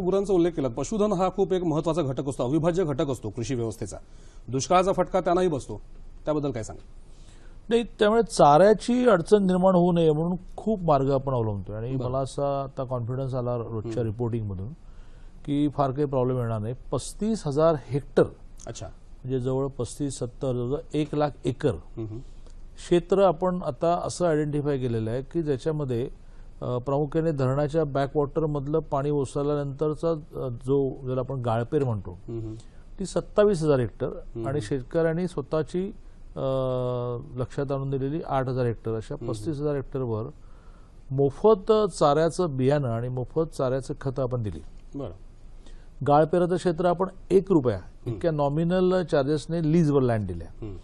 गुरांचा उल्लेख केला. पशुधन हा खूप एक महत्त्वाचा घटक असतो अविभाज्य घटक असतो कृषी व्यवस्थेचा. दुष्काळाचा फटका त्यांनाही बसतो. त्याबद्दल काय सांगा नाही त्यामुळे चाऱ्याची अडचण निर्माण होऊ नये म्हणून खूप मार्ग आपण अवलंबतोय. आणि मला असा आता कॉन्फिडन्स आला रोजच्या रिपोर्टिंगमधून की फार काही प्रॉब्लेम येणार नाही. पस्तीस हजार हेक्टर अच्छा. म्हणजे जवळ पस्तीस सत्तर जवळ एक लाख एकर. क्षेत्र आपण आता असं आयडेंटिफाय केलेलं आहे की ज्याच्यामध्ये प्रामुख्याने धरणाच्या बॅकवॉटरमधलं पाणी ओसरल्यानंतरचा जो ज्याला आपण गाळपेर म्हणतो. ती सत्तावीस हजार हेक्टर आणि शेतकऱ्यांनी स्वतःची लक्षात आणून दिलेली आठ हजार हेक्टर. अशा पस्तीस हजार हेक्टरवर मोफत चाऱ्याचं बियाणं आणि मोफत चाऱ्याचं खतं आपण दिली. बरं. गाळपेराचं क्षेत्र आपण एक रुपया इतक्या नॉमिनल चार्जेसने लीजवर लँड दिल्या.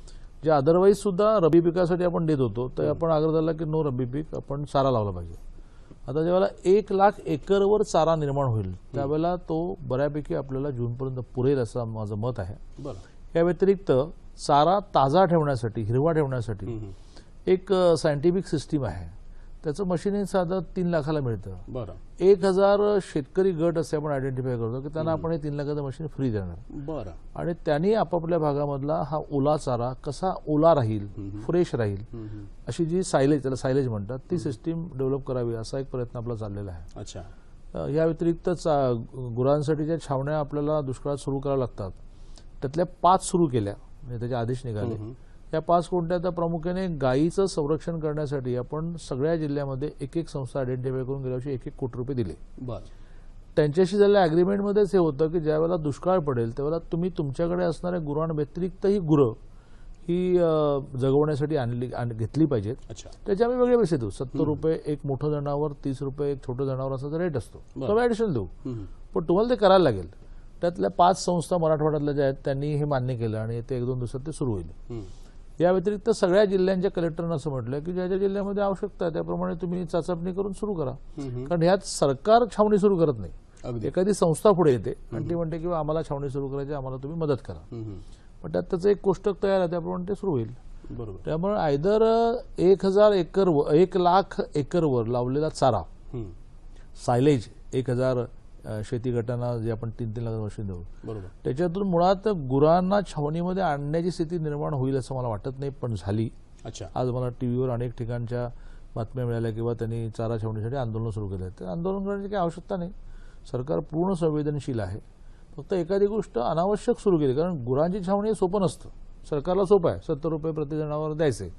जे अदरवाईज सुद्धा रबी पिकासाठी आपण देत होतो तर आपण आग्रह धरला की नो रबी पीक आपण चारा लावला पाहिजे. आता ज्यावेळेला एक लाख एकरवर चारा निर्माण होईल त्यावेळेला तो बऱ्यापैकी आपल्याला जूनपर्यंत पुरेल असं माझं मत आहे. या व्यतिरिक्त चारा ताजा ठेवण्यासाठी हिरवा ठेवण्यासाठी. एक सायंटिफिक सिस्टीम आहे. त्याचं मशीन हे साधं तीन लाखाला मिळतं. बरं. एक हजार शेतकरी गट असे आपण आयडेंटिफाय करतो की त्यांना आपण हे तीन लाखाचं मशीन फ्री देणार. बरं. आणि त्यांनी आपापल्या भागामधला हा ओला चारा कसा ओला राहील फ्रेश राहील. अशी जी सायलेज त्याला सायलेज म्हणतात ती सिस्टीम डेव्हलप करावी असा एक प्रयत्न आपला चाललेला आहे. अच्छा. या व्यतिरिक्त गुरांसाठी ज्या छावण्या आपल्याला दुष्काळात सुरू कराव्या लागतात त्यातल्या पाच सुरू केल्या म्हणजे त्याचे आदेश निघाले. या पाच कोणत्या तर प्रामुख्याने गायीचं संरक्षण करण्यासाठी आपण सगळ्या जिल्ह्यामध्ये एक एक संस्था आयडेंटिफाय करून गेल्या वर्षी एक एक कोटी रुपये दिले. त्यांच्याशी झालेल्या अग्रीमेंटमध्येच हे होतं की ज्यावेळेला दुष्काळ पडेल त्यावेळेला तुम्ही तुमच्याकडे असणाऱ्या गुरांव्यतिरिक्त ही गुरं ही जगवण्यासाठी आणली आण- घेतली पाहिजेत. त्याचे आम्ही वेगळे पैसे देऊ. सत्तर रुपये एक मोठं जनावर तीस रुपये एक छोटं जनावर असा रेट असतो. तो आम्ही ऍडिशनल देऊ. पण तुम्हाला ते करायला लागेल. त्यातल्या पाच संस्था मराठवाड्यातल्या ज्या आहेत त्यांनी हे मान्य केलं आणि ते एक दोन दिवसात ते सुरू होईल. या व्यतिरिक्त सगळ्या जिल्ह्यांच्या कलेक्टरनं असं म्हटलं की ज्या ज्या जिल्ह्यामध्ये आवश्यकता आहे त्याप्रमाणे तुम्ही चाचपणी करून सुरू करा. कारण ह्यात सरकार छावणी सुरू करत नाही. एखादी संस्था पुढे येते आणि ती म्हणते की आम्हाला छावणी सुरू करायची आम्हाला तुम्ही मदत करा. पण त्यात त्याचं एक कोष्टक तयार आहे त्याप्रमाणे ते सुरू होईल. बरोबर. त्यामुळे आयदर एक हजार एकर एक लाख एकरवर लावलेला चारा. सायलेज एक हजार शेती गटांना जे आपण तीन तीन लाख वर्ष देऊ. बरोबर. त्याच्यातून मुळात गुरांना छावणीमध्ये आणण्याची स्थिती निर्माण होईल असं मला वाटत नाही पण झाली. अच्छा. आज मला टीव्हीवर अनेक ठिकाणच्या बातम्या मिळाल्या किंवा त्यांनी चारा छावणीसाठी आंदोलन सुरू केलं ते आंदोलन करण्याची काही आवश्यकता नाही. सरकार पूर्ण संवेदनशील आहे. फक्त एखादी गोष्ट अनावश्यक सुरू केली कारण गुरांची छावणी हे सोपं नसतं. सरकारला सोपं आहे. सत्तर रुपये प्रति जनावर द्यायचे.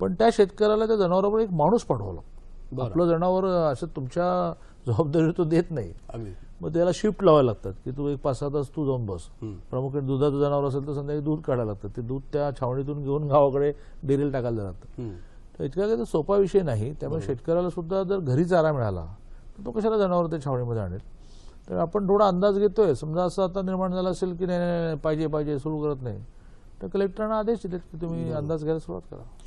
पण त्या शेतकऱ्याला त्या जनावरावर एक माणूस पाठवावा लागतो. आपलं जनावर असं तुमच्या जबाबदारी तो देत नाही. मग त्याला शिफ्ट लावायला लागतात की तू एक पाच सहा तास तू जाऊन बस. प्रामुख्याने दुधाचं जनावर असेल तर संध्याकाळी दूध काढायला लागतं. ते दूध त्या छावणीतून घेऊन गावाकडे डेअरीला टाकायला. तर इतका काही सोपा विषय नाही. त्यामुळे शेतकऱ्याला सुद्धा जर घरी चारा मिळाला तर तो कशाला जनावर त्या छावणीमध्ये आणेल? तर आपण थोडा अंदाज घेतोय. समजा असं आता निर्माण झालं असेल की नाही, पाहिजे पाहिजे सुरू करत नाही. तर कलेक्टरना आदेश दिलेत की तुम्ही अंदाज घ्यायला सुरुवात करा.